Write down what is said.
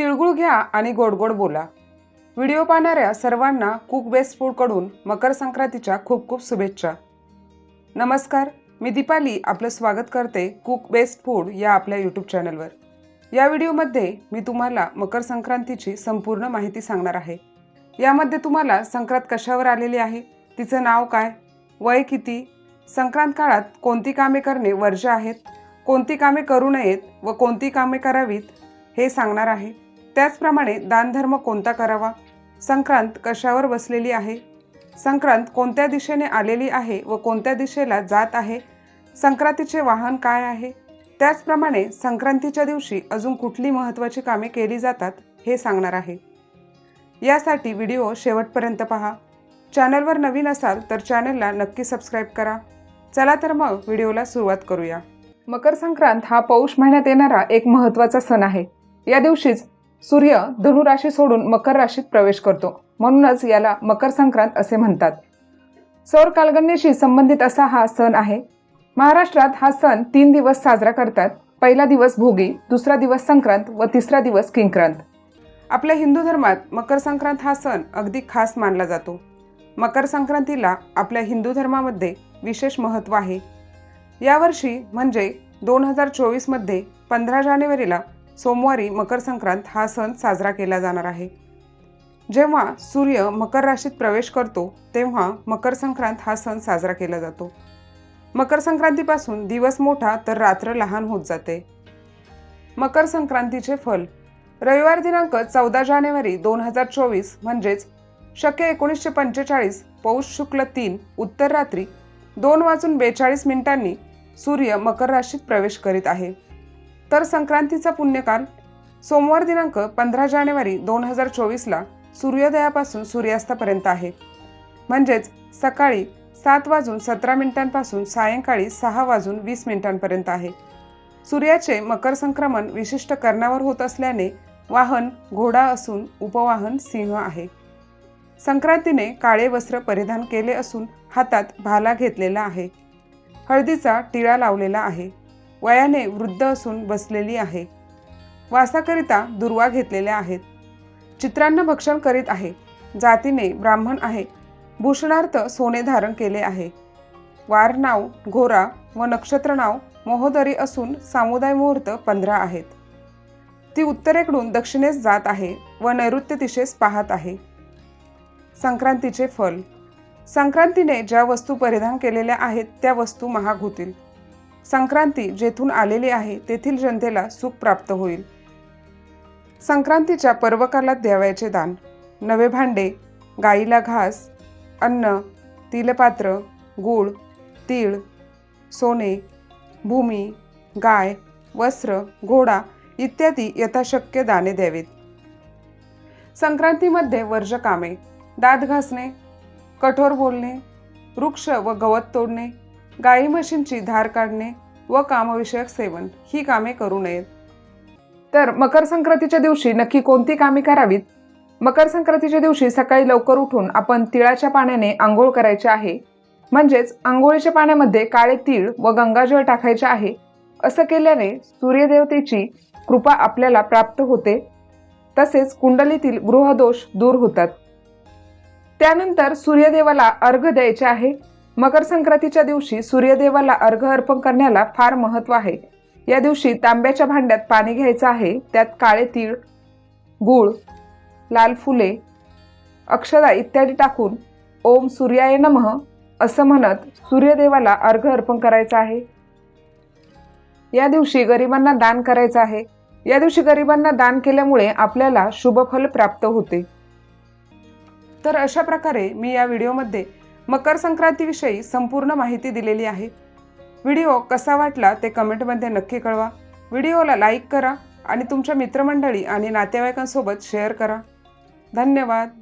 तिळगुळ घ्या आणि गोड गोड बोला. व्हिडिओ पाहणाऱ्या सर्वांना कुक बेस्ट फूडकडून मकर संक्रांतीच्या खूप खूप शुभेच्छा. नमस्कार मी दीपाली आपलं स्वागत करते कुक बेस्ट फूड या आपल्या यूट्यूब चॅनलवर या व्हिडिओमध्ये मी तुम्हाला मकर संक्रांतीची संपूर्ण माहिती सांगणार आहे. यामध्ये तुम्हाला संक्रांत कशावर आलेली आहे तिचं नाव काय वय किती संक्रांत काळात कोणती कामे करणे वर्ज्य आहेत कोणती कामे करू नयेत व कोणती कामे करावीत हे सांगणार आहे. त्याचप्रमाणे दानधर्म कोणता करावा? संक्रांत कशावर बसलेली आहे? संक्रांत कोणत्या दिशेने आलेली आहे व कोणत्या दिशेला जात आहे? संक्रांतीचे वाहन काय आहे? त्याचप्रमाणे संक्रांतीच्या दिवशी अजून कुठली महत्त्वाची कामे केली जातात हे सांगणार आहे. यासाठी व्हिडिओ शेवटपर्यंत पहा. चॅनलवर नवीन असाल तर चॅनलला नक्की सबस्क्राईब करा. चला तर मग व्हिडिओला सुरुवात करूया. मकर संक्रांत हा पौष महिन्यात येणारा एक महत्त्वाचा सण आहे. या दिवशीच सूर्य धनु राशी सोडून मकर राशीत प्रवेश करतो. म्हणूनच याला मकर संक्रांत असे म्हणतात. सौर कालगणनेशी संबंधित असा हा सण आहे. महाराष्ट्रात हा सण तीन दिवस साजरा करतात. पहिला दिवस भोगी दुसरा दिवस संक्रांत व तिसरा दिवस किंक्रांत. आपल्या हिंदू धर्मात मकर संक्रांत हा सण अगदी खास मानला जातो. मकर संक्रांतीला आपल्या हिंदू धर्मामध्ये विशेष महत्त्व आहे. यावर्षी म्हणजे दोन हजार चोवीसमध्ये पंधरा जानेवारीला सोमवारी मकर संक्रांत हा सण साजरा केला जाणार आहे. जेव्हा सूर्य मकर राशीत प्रवेश करतो तेव्हा मकर संक्रांत हा सण साजरा केला जातो. मकर संक्रांतीपासून दिवस मोठा तर रात्र लहान होत जाते. मकर संक्रांतीचे फल. रविवार दिनांक चौदा जानेवारी दोन हजार चोवीस म्हणजेच शक्य एकोणीसशे पंचेचाळीस पौष शुक्ल तीन उत्तर रात्री दोन वाजून बेचाळीस मिनिटांनी सूर्य मकर राशीत प्रवेश करीत आहे. तर संक्रांतीचा पुण्यकाल सोमवार दिनांक पंधरा जानेवारी दोन हजार चोवीसला सूर्योदयापासून सूर्यास्तापर्यंत आहे. म्हणजेच सकाळी सात वाजून सतरा मिनिटांपासून सायंकाळी सहा वाजून वीस मिनिटांपर्यंत आहे. सूर्याचे मकर संक्रमण विशिष्ट कर्णावर होत असल्याने वाहन घोडा असून उपवाहन सिंह आहे. संक्रांतीने काळे वस्त्र परिधान केले असून हातात भाला घेतलेला आहे. हळदीचा टिळा लावलेला आहे. वयाने वृद्ध असून बसलेली आहे. वासाकरिता दुर्वा घेतलेल्या आहेत. चित्रांना भक्षण करीत आहे. जातीने ब्राह्मण आहे. भूषणार्थ सोने धारण केले आहे. वार नाव घोरा व नक्षत्र नाव महोदरी असून सामुदाय मुहूर्त पंधरा आहेत. ती उत्तरेकडून दक्षिणेस जात आहे व नैऋत्य दिशेस पाहत आहे. संक्रांतीचे फल. संक्रांतीने ज्या वस्तू परिधान केलेल्या आहेत त्या वस्तू महाग होतील. संक्रांती जेथून आलेली आहे तेथील जनतेला सुख प्राप्त होईल. संक्रांतीच्या पर्वकालात द्यावयाचे दान. नवे भांडे गाईला घास अन्न तिलपात्र गूळ तीळ सोने भूमी गाय वस्त्र घोडा इत्यादी यथाशक्य दाने द्यावीत. संक्रांतीमध्ये वर्ज कामे दात घासणे कठोर बोलणे वृक्ष व गवत तोडणे गाई म्हशींची धार काढणे व कामविषयक सेवन ही कामे करू नयेत. तर मकर संक्रांतीच्या दिवशी नक्की कोणती कामे करावीत? मकर संक्रांतीच्या दिवशी सकाळी लवकर उठून आपण तिळाच्या पाण्याने आंघोळ करायचे आहे. म्हणजेच आंघोळीच्या पाण्यामध्ये काळे तीळ व गंगाजळ टाकायचे आहे. असं केल्याने सूर्यदेवतेची कृपा आपल्याला प्राप्त होते. तसेच कुंडलीतील गृहदोष दूर होतात. त्यानंतर सूर्यदेवाला अर्घ द्यायचे आहे. मकर संक्रांतीच्या दिवशी सूर्यदेवाला अर्घ अर्पण करण्याला फार महत्त्व आहे. या दिवशी तांब्याच्या भांड्यात पाणी घ्यायचं आहे. त्यात काळे तीळ गूळ लाल फुले अक्षदा इत्यादी टाकून ओम सूर्याय नमः असं म्हणत सूर्यदेवाला अर्घ अर्पण करायचं आहे. या दिवशी गरिबांना दान करायचं आहे. या दिवशी गरिबांना दान केल्यामुळे आपल्याला शुभफल प्राप्त होते. तर अशा प्रकारे मी या व्हिडिओमध्ये मकर संक्रांतीविषयी संपूर्ण माहिती दिलेली आहे. व्हिडिओ कसा वाटला ते कमेंटमध्ये नक्की कळवा. व्हिडिओला लाईक करा आणि तुमच्या मित्रमंडळी आणि नातेवाईकांसोबत शेअर करा. धन्यवाद.